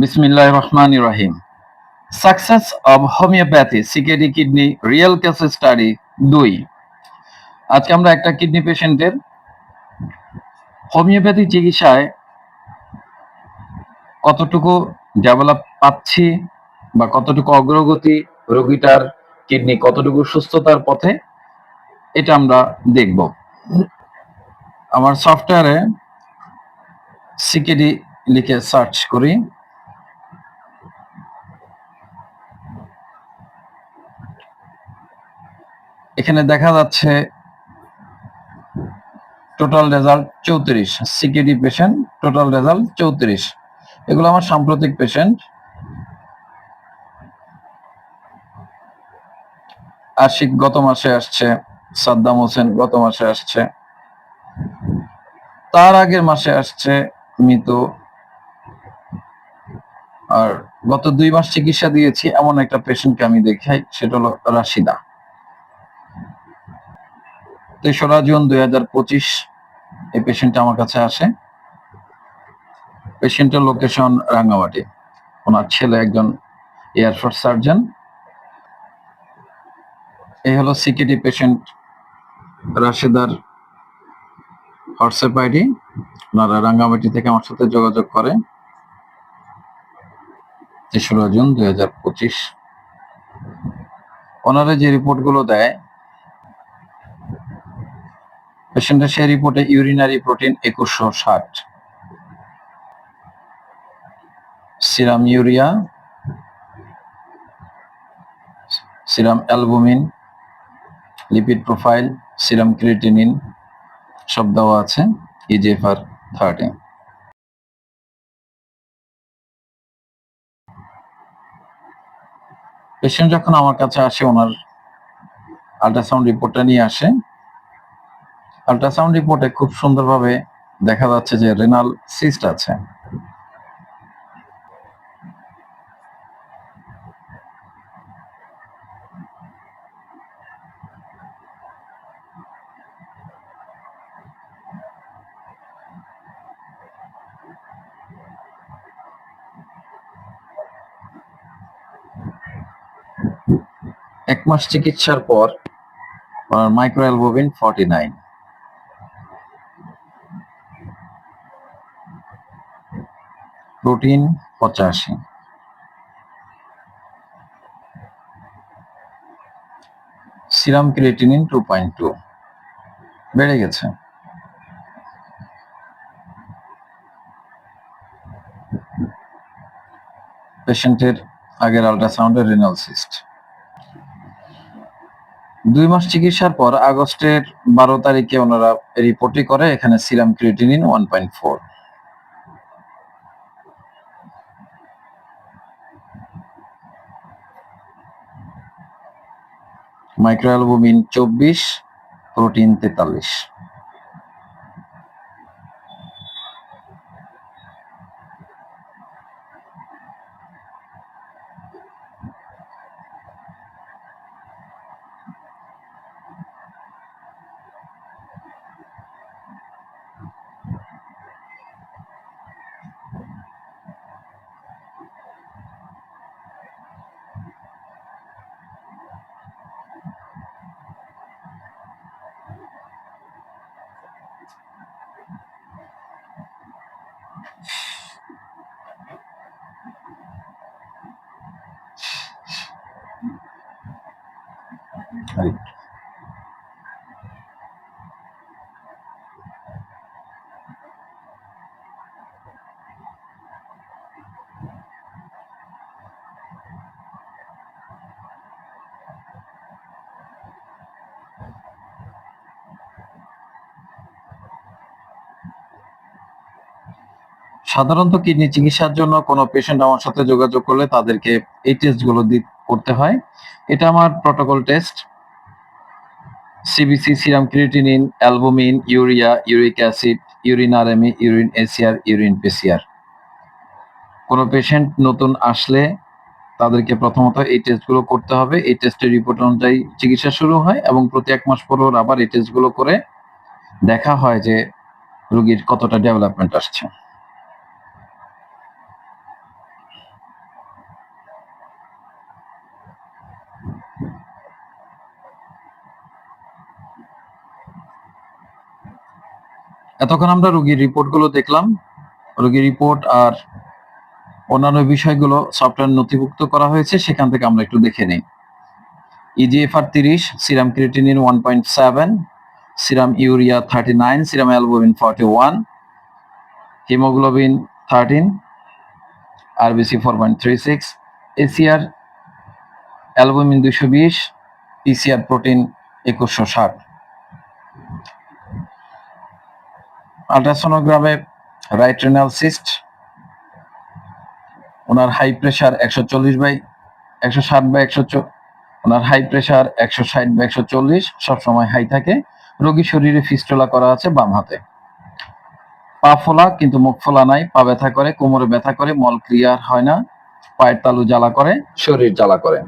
বিসমিল্লাহ রহমান রহিম। Success of homeopathy, CKD kidney, real case study, দুই। আজকে আমরা একটা কিডনি পেশেন্টের হোমিওপ্যাথি চিকিৎসায় কতটুকু ডেভেলপ পাচ্ছি বা কতটুকু অগ্রগতি রোগীটার কিডনি কতটুকু সুস্থতার পথে, এটা আমরা দেখব। আমার সফটওয়্যারে সিকেডি লিখে সার্চ করি। এখানে দেখা যাচ্ছে টোটাল রেজাল্ট চৌত্রিশ সিকিউরিটি পেশেন্ট টোটাল রেজাল্ট চৌত্রিশ। এগুলো আমার সাম্প্রতিক পেশেন্ট আশিক গত মাসে আসছে, সাদ্দাম হোসেন গত মাসে আসছে। তার আগের মাসে আসছে মিতু। আর গত দুই মাস চিকিৎসা দিয়েছি, এমন একটা পেশেন্টকে আমি দেখাই, সেটা হলো রাশিদা। তেসরা জুন দুই হাজার পঁচিশ এই পেশেন্টটা আমার কাছে আসে। পেশেন্টের লোকেশন রাঙ্গামাটি। ওনার ছেলে একজন এয়ারফোর্স সার্জন এই হলো সিকিটি পেশেন্ট রাশেদার হোয়াটসঅ্যাপ আইডি। ওনারা রাঙ্গামাটি থেকে আমার সাথে যোগাযোগ করে। তেসরা জুন দুই হাজার পঁচিশ। ওনারা যে রিপোর্টগুলো দেয় পেশেন্টের সেই রিপোর্টে ইউরিনারি প্রোটিন একুশশো ষাট। Serum urea serum albumin lipid profile serum creatinine সব দেওয়া আছে ইজেফার থার্টি পেশেন্ট যখন আমার কাছে আসে, ওনার আল্ট্রাসাউন্ড রিপোর্টটা নিয়ে আসে আল্ট্রাসাউন্ড রিপোর্টে খুব সুন্দরভাবে দেখা যাচ্ছে যে রেনাল সিস্ট আছে। এক মাস চিকিৎসার পর microalbumin forty nine protein পঁচাশি। Serum creatinine two point two. বেড়ে গেছে। পেশেন্টের আগের আল্ট্রাসাউন্ডের রিনাল সিস্ট। দুই মাস চিকিৎসার পর আগস্টের বারো তারিখে ওনারা রিপোর্টই করে, এখানে serum creatinine one point four. Microalbumin চব্বিশ প্রোটিন তেতাল্লিশ। সাধারণত কিডনি চিকিৎসার জন্য কোনো পেশেন্ট আমার সাথে যোগাযোগ করলে তাদেরকে এই টেস্টগুলো করতে হয়। এটা আমার protocol test CBC serum creatinine albumin urea uric acid urine RME urine ACR urine PCR কোনো পেশেন্ট নতুন আসলে তাদেরকে প্রথমত এই টেস্টগুলো করতে হবে। এই টেস্টের রিপোর্ট অনুযায়ী চিকিৎসা শুরু হয় এবং প্রতি এক মাস পর আবার এই টেস্টগুলো করে দেখা হয় যে রোগীর কতটা ডেভেলপমেন্ট আসছে। এতক্ষণ আমরা রোগীর রিপোর্টগুলো দেখলাম। রোগীর রিপোর্ট আর অন্যান্য বিষয়গুলো সফটওয়্যার নথিভুক্ত করা হয়েছে, সেখান থেকে আমরা একটু দেখে নিই। ইজিএফআর তিরিশ, serum creatinine one point seven serum urea thirty nine serum albumin forty one haemoglobin thirteen RBC four point three six ACR albumin দুশো বিশ পিসিআর প্রোটিন একুশশো ষাট। আলট্রাসোনোগ্রামে রাইট রেনাল সিস্ট ওনার হাই প্রেশার একশো চল্লিশ বাই একশো ষাট বাই একশো ওনার হাই প্রেশার একশো ষাট বাই একশো চল্লিশ, সবসময় হাই থাকে। রোগী শরীরে ফিস্টোলা করা আছে বাম হাতে। পা ফোলা, কিন্তু মুখ ফোলা নাই, পা ব্যথা করে, কোমরে ব্যথা করে, মল ক্লিয়ার হয় না, পায়ের তালু জ্বালা করে। শরীর জ্বালা করে।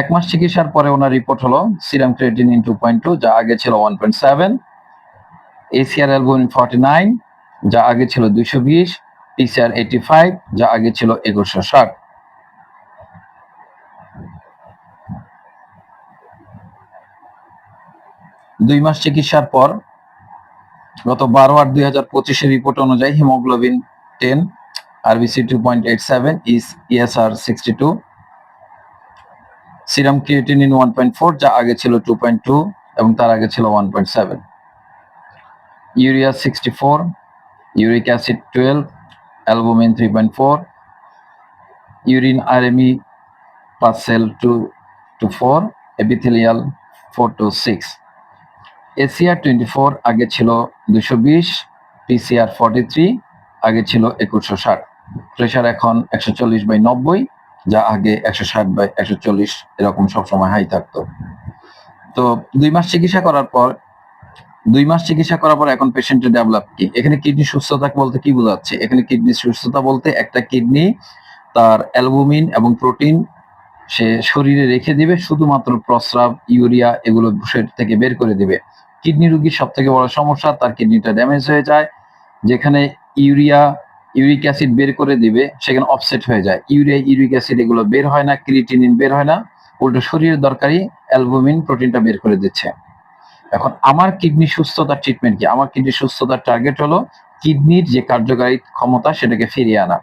এক মাস চিকিৎসার পরে ওনার রিপোর্ট হলো serum creatinine two point two যা আগে ছিল one point seven ACR albumin forty nine যা আগে ছিল দুইশো বিশ পিসিআর এইটি ফাইভ যা আগে ছিল একুশশো ষাট। দুই মাস চিকিৎসার পর গত বারো আট দুই হাজার পঁচিশের রিপোর্ট অনুযায়ী haemoglobin ten RBC two point eight seven ইস ESR sixty two serum creatinine one point four যা আগে ছিল টু পয়েন্ট টু এবং তার আগে ছিল one point seven urea sixty four uric acid twelve albumin three point four urine RME plus cell two two four epithelial four two six ACR twenty four আগে ছিল দুশো বিশ, পিসিআর ফর্টি থ্রি আগে ছিল একুশশো ষাট। প্রেশার এখন একশো চল্লিশ বাই নব্বই যা আগে একশো ষাট বাই একশো চল্লিশ এরকম সবসময় হাই থাকতো। তো দুই মাস চিকিৎসা করার পর, দুই মাস চিকিৎসা করার পর এখন পেশেন্টের ডেভেলপ কি? এখানে কিডনি সুস্থতা বলতে কি বোঝাচ্ছে? এখানে কিডনি সুস্থতা বলতে একটা কিডনি তার অ্যালবুমিন এবং প্রোটিন সে শরীরে রেখে দিবে, শুধুমাত্র প্রস্রাব, ইউরিয়া এগুলো শরীর থেকে বের করে দিবে। কিডনি রোগীর সব থেকে বড় সমস্যা, তার কিডনিটা ড্যামেজ হয়ে যায়। যেখানে ইউরিয়া ইউরিক অ্যাসিড বের করে দিবে, সেখানে অফসেট হয়ে যায়। ইউরিয়া, ইউরিক অ্যাসিড এগুলো বের হয় না ক্রিটিনিন বের হয় না, উল্টো শরীরের দরকারি অ্যালবুমিন, প্রোটিনটা বের করে দিচ্ছে। এখন আমার কিডনি সুস্থতার ট্রিটমেন্ট কি? আমার কিডনি সুস্থতার টার্গেট হলো কিডনির যে কার্যকারী ক্ষমতা সেটাকে ফিরিয়ে আনা।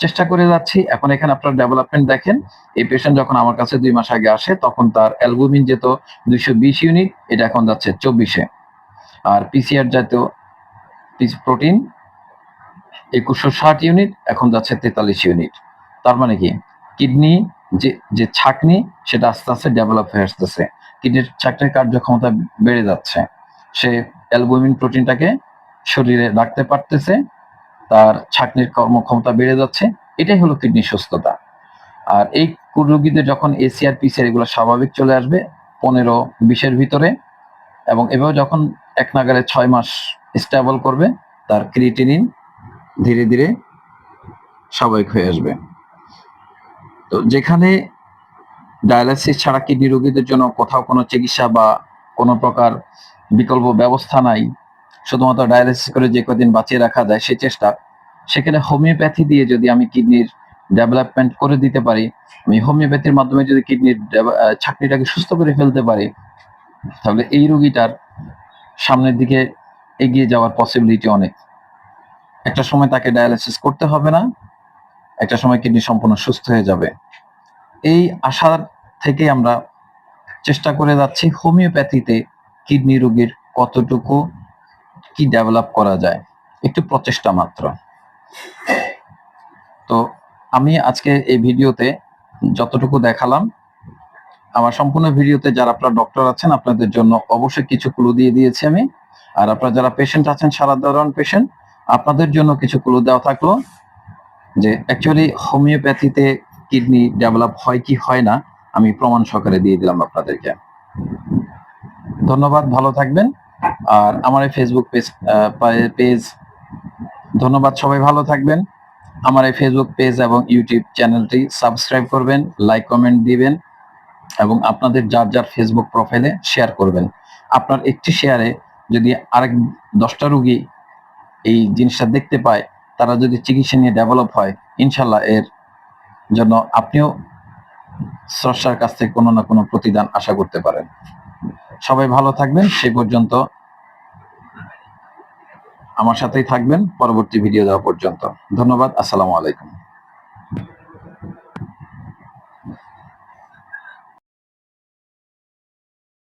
চেষ্টা করে যাচ্ছি। এখন এখানে আপনার ডেভেলপমেন্ট দেখেন, এই পেশেন্ট যখন আমার কাছে দুই মাস আগে আসে, তখন তার অ্যালবুমিন যেত দুইশো বিশ ইউনিট এটা এখন যাচ্ছে চব্বিশে। আর পিসিআর জাতীয় প্রোটিন একুশশো ষাট ইউনিট এখন যাচ্ছে তেতাল্লিশ ইউনিট তার মানে কি? কিডনি যে যে ছাকনি, সেটা আস্তে আস্তে ডেভেলপ হয়ে আসতেছে। কিডনির ছাকনির কার্যক্ষমতা বেড়ে যাচ্ছে। সে অ্যালবুমিন প্রোটিনটাকে শরীরে রাখতে পারতেছে, তার ছাকনির কর্মক্ষমতা বেড়ে যাচ্ছে। এটাই হলো কিডনি সুস্থতা। আর এই রোগীদের যখন এসিআর পিসিআর এগুলো স্বাভাবিক চলে আসবে পনেরো বিশের ভিতরে এবং এভাবে যখন এক নাগারে ছয় মাস স্টেবল করবে, তার ক্রিটিনিন ধীরে ধীরে স্বাভাবিক হয়ে আসবে। তো যেখানে ডায়ালাইসিস ছাড়া কিডনি রোগীদের জন্য কোথাও কোনো চিকিৎসা বা কোনো প্রকার বিকল্প ব্যবস্থা নাই, শুধুমাত্র ডায়ালিসিস করে যে কদিন বাঁচিয়ে রাখা যায় সে চেষ্টা, সেখানে হোমিওপ্যাথি দিয়ে যদি আমি কিডনির ডেভেলপমেন্ট করে দিতে পারি, আমি হোমিওপ্যাথির মাধ্যমে যদি কিডনির ছাকনিটাকে সুস্থ করে ফেলতে পারি, তাহলে এই রোগীটার সামনের দিকে এগিয়ে যাওয়ার পসিবিলিটি অনেক। একটা সময় তাকে ডায়ালিসিস করতে হবে না, একটা সময় কিডনি সম্পূর্ণ সুস্থ হয়ে যাবে। এই আশার থেকে আমরা চেষ্টা করে যাচ্ছি হোমিওপ্যাথিতে কিডনি রোগীর কতটুকু কি ডেভেলপ করা যায়। একটু প্রচেষ্টা মাত্র। তো আমি আজকে এই ভিডিওতে যতটুকু দেখালাম, আমার সম্পূর্ণ ভিডিওতে যারা আপনার ডক্টর আছেন, আপনাদের জন্য অবশ্যই কিছু ক্লু দিয়ে দিয়েছি আমি। আর আপনারা যারা পেশেন্ট আছেন, সারা ধরন পেশেন্ট আপনাদের জন্য কিছু ক্লু দেওয়া থাকল যে অ্যাকচুয়ালি হোমিওপ্যাথিতে কিডনি ডেভেলপ হয় কি হয় না, আমি প্রমাণ সহকারে দিয়ে দিলাম আপনাদেরকে। ধন্যবাদ, ভালো থাকবেন। আর আমার এই ফেসবুক পেজ পেজ ধন্যবাদ, সবাই ভালো থাকবেন। আমার এই ফেসবুক পেজ এবং ইউটিউব চ্যানেলটি সাবস্ক্রাইব করবেন লাইক কমেন্ট দিবেন এবং আপনাদের যার যার ফেসবুক প্রোফাইলে শেয়ার করবেন। আপনার একটি শেয়ারে যদি আরেক দশটা রুগী এই জিনিসটা দেখতে পায়, তারা যদি চিকিৎসা নিয়ে ডেভেলপ হয়, ইনশাল্লাহ এর জন্য আপনিও স্রষ্টার কাছ থেকে কোনো না কোনো প্রতিদান আশা করতে পারেন। সবাই ভালো থাকবেন, সে পর্যন্ত আমার সাথেই থাকবেন, পরবর্তী ভিডিও দেওয়া পর্যন্ত। ধন্যবাদ, আসসালামু আলাইকুম।